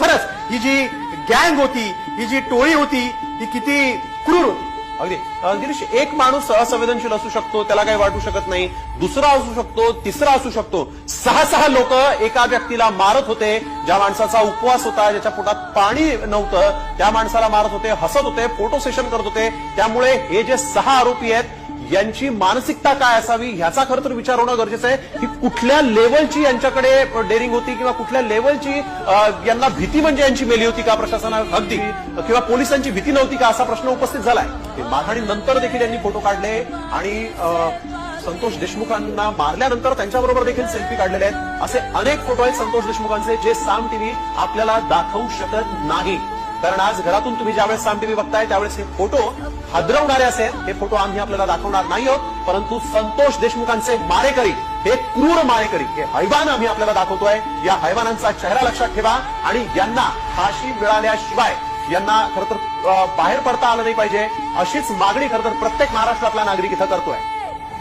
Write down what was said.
खरंच ही जी गँग होती ही जी टोळी होती ही किती क्रूर होती. अगदी. गिरीश एक माणूस असंवेदनशील असू शकतो त्याला काही वाटू शकत नाही. दुसरा असू शकतो तिसरा असू शकतो. सहा सहा लोक एका व्यक्तीला मारत होते. ज्या माणसाचा उपवास होता ज्याच्या पोटात पाणी नव्हतं त्या माणसाला मारत होते हसत होते फोटो सेशन करत होते. त्यामुळे हे जे सहा आरोपी आहेत यांची मानसिकता काय असावी ह्याचा खरं तर विचार होणं गरजेचं आहे. की कुठल्या लेवलची यांच्याकडे डेअरिंग होती किंवा कुठल्या लेवलची यांना भीती म्हणजे यांची मेली होती का प्रशासना अगदी. किंवा पोलिसांची भीती नव्हती का असा प्रश्न उपस्थित झालाय. मारहाणीनंतर देखील यांनी फोटो काढले आणि संतोष देशमुखांना मारल्यानंतर त्यांच्याबरोबर देखील सेल्फी काढलेले आहेत. असे अनेक फोटो आहेत संतोष देशमुखांचे जे साम टीव्ही आपल्याला दाखवू शकत नाही. कारण आज घरातून तुम्ही ज्यावेळेस साम टीव्ही बघताय त्यावेळेस हे फोटो हादरवणारे असेल. हे फोटो आम्ही आपल्याला दाखवणार नाही आहोत परंतु संतोष देशमुखांचे मारेकरी हे क्रूर मारेकरी हे हैवान आम्ही आपल्याला दाखवतोय. या हैवानांचा चेहरा लक्षात ठेवा आणि यांना फाशी मिळाल्याशिवाय यांना खरं तर बाहेर पडता आलं नाही पाहिजे. अशीच मागणी खरं तर प्रत्येक महाराष्ट्रातला नागरिक इथं करतोय.